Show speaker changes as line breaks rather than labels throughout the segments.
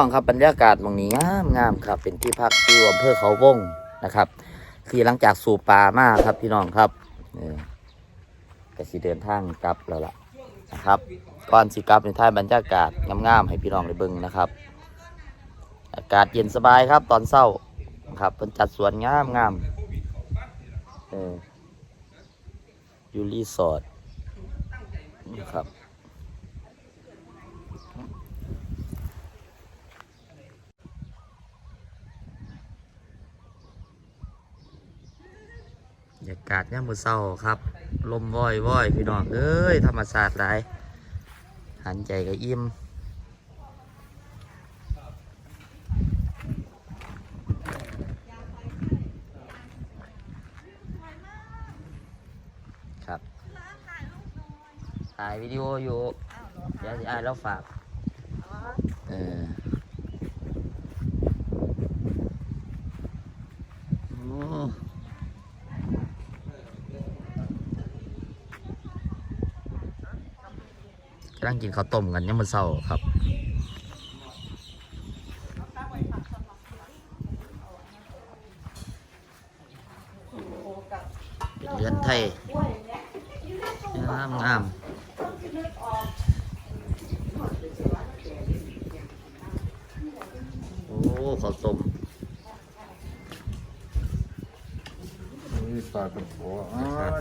น้องครับบรรยากาศมองนี้งามงามครับ เป็นที่พักที่อำเภอเขาวงนะครับ คือหลังจากสูบปลามาครับพี่น้องครับเออก็สิเดินทางกลับแล้วล่ะนะครับก่อนสิกลับในท้ายบรรยากาศงามๆให้พี่น้องได้เบิ่งนะครับ อากาศเย็นสบายครับ ตอนเช้าครับเป็นจัดสวนงามงามอออยู่รีสอร์ทนะครับ รยากาศย่ามมือเศร้าครับ ลมว่อยว่อยพี่น้องเอ้ยธรรมศาสตร์หลายหันใจก็อิ่มครับถ่ายวิดีโออยู่เดี๋ยวสิอายแล้วฝากเออโอ้ กำลังกินข้าวต้มกันยังมือเศร้าครับเรือนไทยงามงามโอ้ข้าวต้ม
นี่ตายเป็นผัว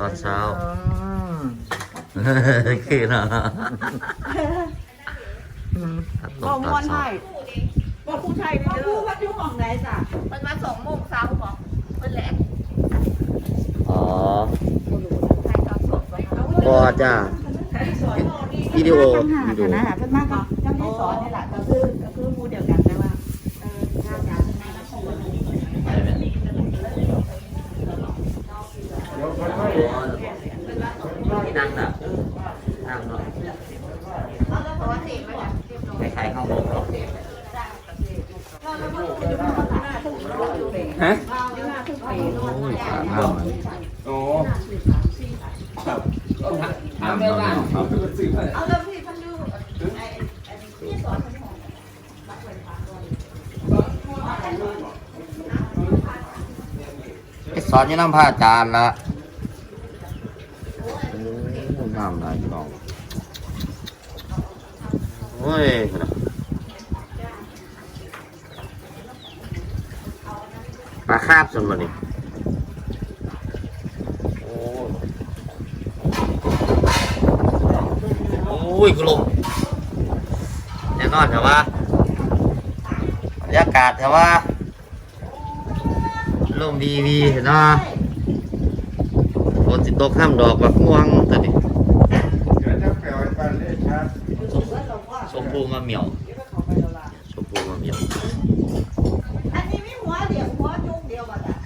ตอนเช้า คือเนาะข้าวต้
บอก
ม
ม
ตอ
วนน
เช้า
ให้บอกคุณชัยพ่อผู้วัดอยู่ห้องไหนจ้ะ
มันมาสองโมงเช้าบอกมันแหลก
อ๋อ
ใครตอนสดไปเอา
บอจ้าวิดีโอ
ปัญหา
วิดี
ค
โอ
ณะเพิ่นมากับเจ้าที่สอนนี่แหละก็คือก็คือหมู่เดียวกันแต่ว่าเออข้าวจานในละคน
ที่นั่งน่ะนั่งเนาะ
เพราะว่าเสียงมันแบบ เรียบร้อย
คล้ายๆข้าวหมกเนาะฮะโอ้ยขาหน้ามัน
โอ้ครับถามแม่บ้านครับ
เอาแล้วพี่พันดูไอ้ไอ้ที่สอนคนของ
ไปสอนอยี่น้ำผ้าจานละโอ้น้ำไหลพี่น้องโอ้ย ปลาคาบส่วนมันนี่โอ้ยโอ้ยกุลมแน่นอนแต่ว่าบรรยากาศแต่ว่าลมดีวีเห็นเนาะฝนสิตกห้ามดอกบักม่วงตอนนี้
เดี๋ยวจะแปลไปเลยครับ
ชมพูมาเหมียวชมพูมาเหมียว
อันนี้มีหัวเดียวหัวจุกเดียวบ่จ้ะ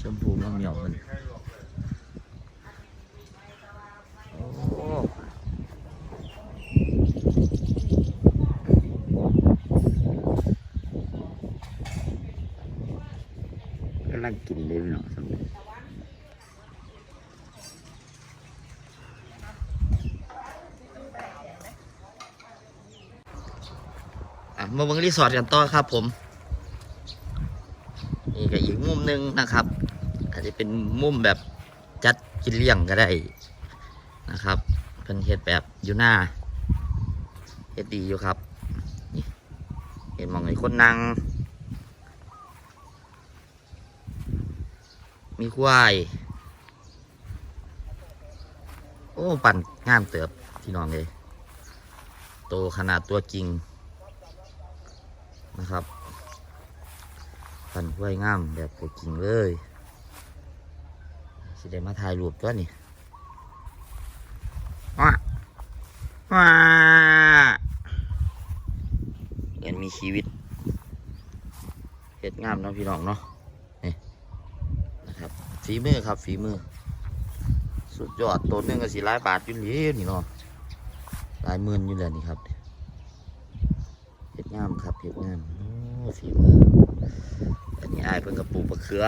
ชมพูมาเหมียวมันโอ้กำลังกินเลยพี่น้องสำเร็จอะ มาเบิ่งรีสอร์ทกันต่อครับผม นี่ก็อีกมุมหนึ่งนะครับ อาจจะเป็นมุมแบบจัดกินเลี้ยงก็ได้นะครับเป็นเฮ็ดแบบอยู่หน้าเฮ็ดดีอยู่ครับเห็นมองไอ้คนนั่งมีควาย โอ้ ปั่นงามเติบพี่น้องเลยโตขนาดตัวจริง นะครับปั่นกล้วยงามแบบตัวจริงเลยสิได้มาถ่ายรูปตัวนี่ว้าว้าเห็นมีชีวิตเห็ดงามเนาะพี่น้องเนาะนี่นะครับฝีมือครับฝีมือ สุดยอดตัวหนึงก็สิหลายบาทยู่แล้วนี่เนาะหลายหมื่นอยู่แล้วนี่ครับ งามครับเห็ดงามโอ้ฝีมืออันนี้อายเพิ่งกับปลูกมะเขือ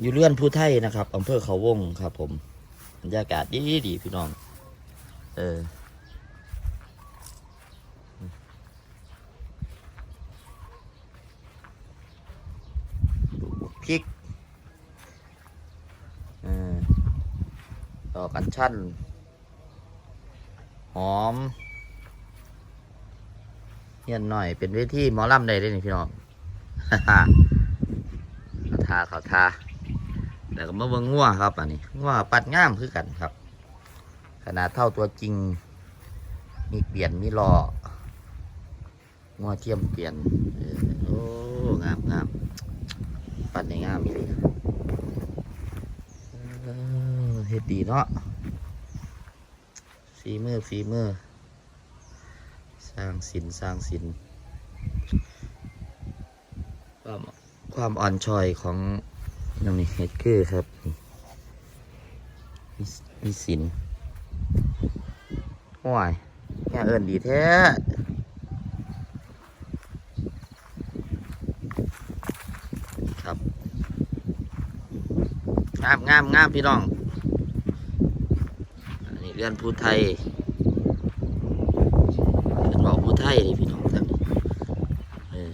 อยู่เลื่อนผู้ไทยนะครับอำเภอเขาวงครับ ผมรรยากาศดีดีพี่น้อง เออพริกเออดอกอัญชัน หอม เฮียนหน่อยเป็นเวทีหมอลำได้เลยนี่พี่น้องเขาทาเขาทาแล้วก็มาเบิ่งงัวครับอันนี้งัวปัดง่ามคือกันครับ ขนาดเท่าตัวจริง มีเปลี่ยนมีล้องัวเทียมเปลี่ยนโอ้งามงามปัดในงามอีเลยเฮ็ดดีเนาะฝีมือฝีมือ ร้างศิลสร้างศิลความความอ่อนช้อยของน้ำนี่เฮดเกอร์ครับมีมีศิลห่วยแค่เอินดีแท้ครับงามงามงามพี่น้อง อันนี้เรือนภูไทย เป็นบอกผู้ไทยนี่พี่น้องท่านเออ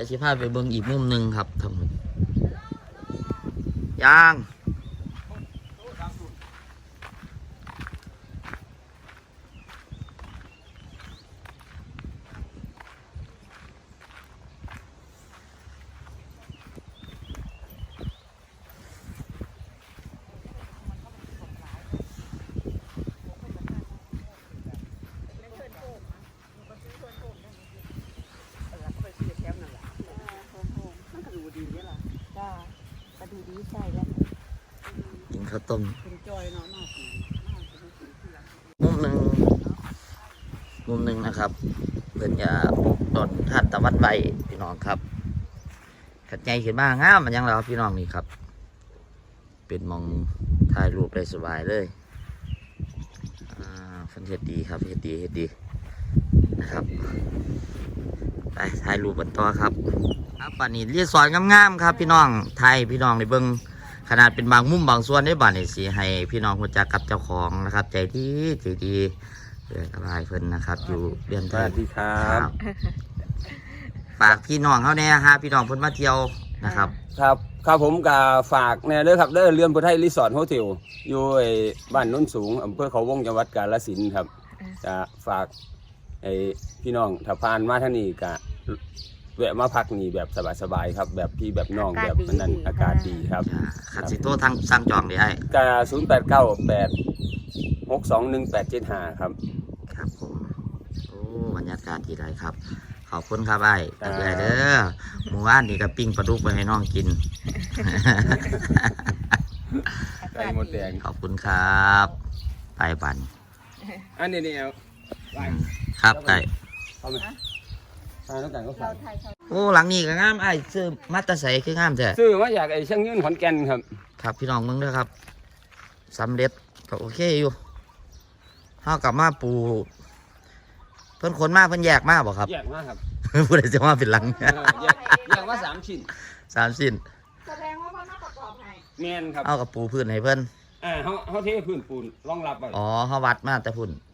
จะชิพาไปเบิ้งอีกมุมหนึ่งครับทำยาง ข้าวต้มมุมหนึ่งมุมหนึ่งนะครับเพื่อนจะปลูกต้นทานตะวันใบพี่น้องครับขัดใจขึ้นมางงามมันยังแล้วพี่น้องนี่ครับ เป็นมองถ่ายรูปได้สบายเลยฟันเฮ็ดดีครับเฮ็ดดีเฮ็ดดีนะครับไปถ่ายรูปกันต่อครับครับป่านนี้เรียสอนงามๆครับ พี่น้องไทยพี่น้องในเบิง ขนาดเป็นบางมุมบางส่วนในบ้านนี่สิให้ พี่น้องรู้จักกับเจ้าของนะครับ ใจดีใจดีเรื่องอะไรเพิ่นนะครับ อยู่เดือน
ส
ไท
วั
ย
สดีครับ
ฝากพี่น้องเขาแน่ฮะพี่น้องเพิ่นมาเที่ยวนะครับ
ครับ ครับผมกับฝากแน่เด้อครับเด้อเรือนพุทไทยรีสอร์ทโฮเทลอยู่ไอ้บ้านโน้นสูงอำเภอเขาวงจังหวัดกาฬสินธุ์ครับจะฝากไอ้พี่น้องถ้าผ่านมาทางนี้ก็ แวะมาพักนี่แบบสบายๆครับ แบบพี่แบบน้องแบบนั้นอากาศดีครับ
อ่าขัดสิโตทางสร้างจองได้ไอ้
กาศูนย์แปดเก้าแปดหกสองหนึ่งแปดเจ็ดห้าครับ
ครับผมโอ้บรรยากาศดีเลยครับ ขอบคุณครับไอ้
ครั
ตั
บ
กใหญ่เด้อหมู่บ้านนี่ก็ปิ้งปลาดุกไปให้น้องกิน
ไก่มดแดง
ขอบคุณครับไปบัน
อันนี้นี่เอา
อืมครับไก่
เอาไหมทานแล้วกันก็ฝาก
โอ้หลังนี้ก็งามไอ้ซื้อมัตตาใสคืองามแท้
ซื้อมาจากไอ้เชียงยืนขอนแก่นครับ
ครับพี่น้องมึงด้วยครับสำเร็จก็โอเคอยู่เฮากลับมาปูเพิ่นขนมาเพิ่นแยกมาบ่ครับ
แยกมาครับ
ผู้ใดจะมาเป็นหลัง
เออแยกแยกมาสามชิ้น
สามสิ้น
แสดงว่ามันมาประกอบให้
แมนครับ
เอากับปูพื้นให้เพิ่น
อ่าเขาเขาเทพื้นปูนรองรับไว้
อ๋อเฮาวัดมาแต่พุ่น
ครับ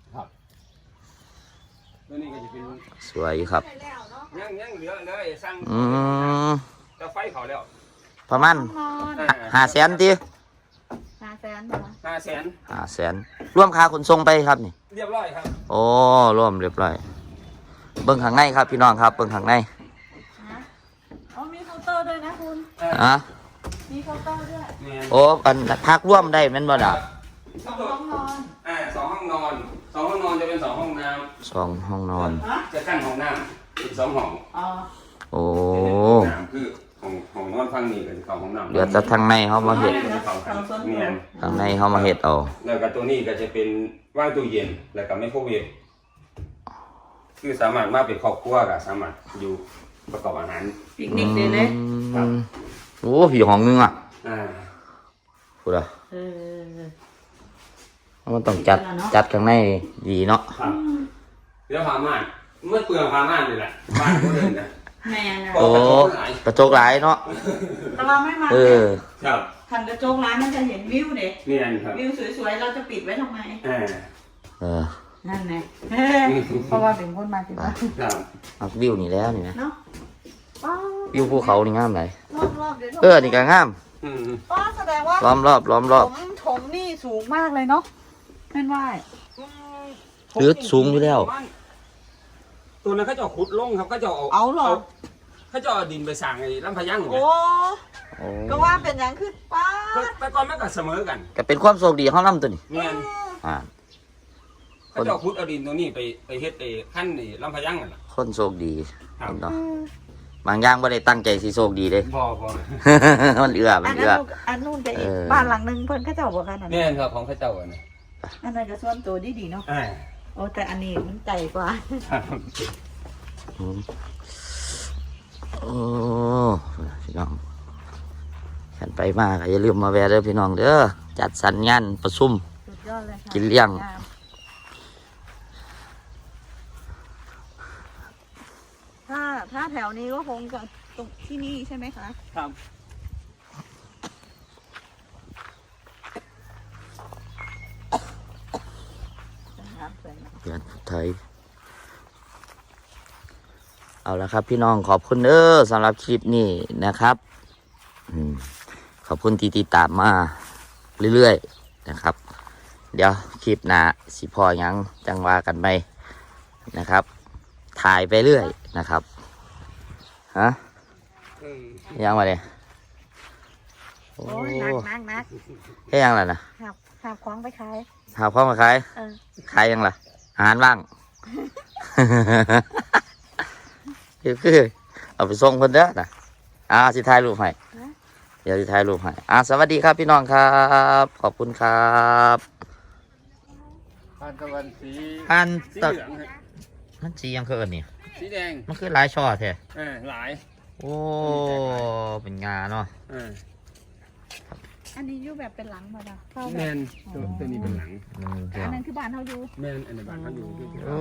ตัวนี้ก็จะเป็น
สวยอยู่ครับ
ไปแล้วเนาะ
ยังยังเหลือเลยสร้าง
อืม
จะไฟเขาแล้ว
ประมาณ
นอน
ห้าแสนติ
ห้าแสนเหรอ
ห้าแสน
ห้าแสนรวมค่าขนส่งไปครับนี่
เรียบร้อยครับ
โอ้รวมเรียบร้อย เบิ่งข้างในครับพี่น้องครับ เบิ่งข้างใน
ฮะอ๋อมีเคาน์เตอร์ด้วยนะคุณ
อะ
มีเคาน์เตอร์ด้วย
แมน
โอ้อันพักร่วมได้แม่นบ่ดา
ส
สองห้องนอน
ฮะำ
จะกั้นห้องน้ำอีกสองห้อง
อ๋อ
โอ้
ห้องน้ำคือห้องห้องนอนฝั่งนี้ก็จะเข้าห้องน้ำ
เหลือแต่ทางในเขามาเห็ด
แมน
ทางในเขามาเห็ดเอา
แล้วก็ตัวนี้ก็จะเป็นว่างตู้เย็นแล้วก็ไมโครเวฟคือสามารถมาเป็นครอบครัวก็สามารถอยู่ประกอบอาหาร
ปิกนิกเลยเลย
อืมโอ้ผีห้องนึงอะ
อ่า
พูดอะ
เออ
มันต้องจัดจัดข้างในดีเนาะ
ครับ เดี๋ยวพาม่านเมื่อเปลืองพาม่านนี่แหละบ้านก็เดินนะ
แม่นะ
โอ้กระจกหลายเนาะ
แต่ว่าไม่มา
เออ
ครับ
ทันกระจกร้านมันจะเห็นวิวเด็ก
เนียนครับ
วิวสวยๆเราจะปิดไว้ทำไม
เออ
เออ
นั่นไงเพราะว่าเป็นคนมาถึงว่า
ครับ
เอาวิวนี่แล้วนี่นะ
เนาะป้า
วิวภูเขานี่งามไหน
รอบรอบๆเดี๋ยว
เออนี่ก็งาม
อืม
ป้าแสดงว่า
ล้อมรอบล้อมรอบ
ถมถมนี่สูงมากเลยเนาะเป็นว่า
หรือสูงอยู่แล้ว
ตัวนั้นเขาจะเอาขุดลงครับเขาจะเอา
เอาเหรอ
เขาจะเอาดินไปสั่งไอ้ลำพะยัง
โอ้
โอ้
ก็ว่าเป็นอย่างขึ้นป้า
แต่ก่อนมันก็เสมอกัน
ก็เป็นความโชคดีของเราตัวนี้
เนียน
อ่า
เขาจะเอาขุดเอาดินตัวนี้ไปไปเฮ็ดไอ้ขั้นไอ้ลำพะยังนั่นน่ะ
คนโชคดี
ครับ
เนาะบางอย่างไม่ได้ตั้งใจสิโชคดีเลย
บ่บ่
มันเอื้อมั
อั
น
น
เอื้
นั้
อน
ลูกอันนู้นจะอีก
เออ
บ้านหลังนึงเพิ่นเขาเจ้าบอกกันนั่น
แม่นครับของเขาเจ้าอะนะ
อันนั้นก็ส่วนตัวดีดีๆเนาะ
อ่า
โอ้แต่อันนี้มันใจกว่า
ครับ
อืมโอ้พี่น้องฉันไปมากอย่าลืมมาแวะเด้อพี่น้องเด้อจัดสรรงานประชุม
สุดยอดเลยค่ะ
กินเลี้ยง
ถ้าถ้าแถวนี้ก็คงจะตรงที่นี่ใช่ไหมคะ
ครับ
ครับสวยงาม
เดือนไทย เอาละครับ พี่น้องขอบคุณเด้อสำหรับคลิปนี้นะครับอืมขอบคุณที่ติดตามมาเรื่อยๆนะครับ เดี๋ยวคลิปหน้าสิพอหยังจังว่ากันไปนะครับ ถ่ายไปเรื่อยนะครับฮะ
อืม
ยังมาเลยโอ้
โอ้ยหนักหนักหนัก
แค่ยังล่ะนะ
หับหับของไปขาย
หาพ่อมาขาย
เออ
ขายยังล่ะอาหารว่าง คือคือเอาไปส่งคนเด้อนะอ่าสิถ่ายรูปให้เดี๋ยวสิถ่ายรูปให้อ่าสวัสดีครับพี่น้องครับ ขอบคุณครับ
ทานตะวันสี
อัน
สี
ตะ
เหลืองครับ
มันสียังคืออันนี้
สีแดง
มันคือหลายช่อแท้
เออหลาย
โอ้เป็นงาเนาะ
เออ
อันนี้อยู่แบบเป็นหลังมาจ้ะเข้าแบ
แม
บ
นตัวตัวนี้เป็นหลัง
หนึ่งส
อั
อนง
นั้นคือบ้านเขาอยู่
แมนอันนี้บ้านเขาอยู่ที่
โอ้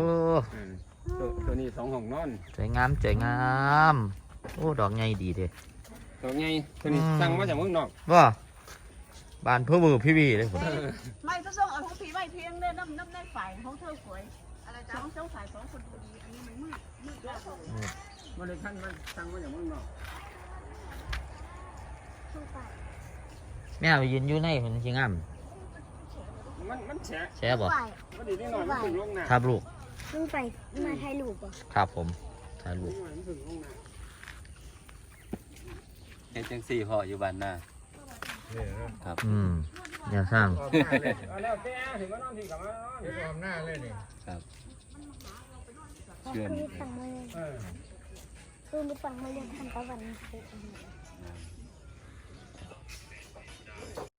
เออ ตัวตัวนี้สองห้องนอน
สวยงามสวยงามโอ้ดอกใหญ่ดีเด้
ตัวไงตัวนี้
อืม
สั่งมาจากเมืองนอก
ว่าบ้านเพื่อมือพี่วีเลยผม
ไม่ก็ต้องเอาทั้งผีไม่เพียงเนี่ยน้ำน้ำในฝ่ายของเธอสวยอะไรจ้ะของเจ้าฝ่ายสองคนดูดีอันนี้มันมืดมืดแล้ว
มาเลยท่านมันสั่งมาจากเมืองนอก
แม่ไปยืนอยู่ในมันจริงอะ
มันมันแฉะ
แช่บ่
มันดีนิดหน่อยมันถึงลงน้ำ
ครับลูก
มึงไปมาถ่ายรูปเหรอะ
ครับผมถ่ายรูป
มันถึงลงน้
เฮ็ดจังสี่พ่ออยู่บ้านหน้า
อืมอย่าสร้างำ
เอาแล้วแต่ถึงมานอนที่กลับมานอน
ความหน้าเลยนี่ครับ เชื่อน
คือฟังมา
เออ
คือมึงฟังมาเรียนทำตะวัน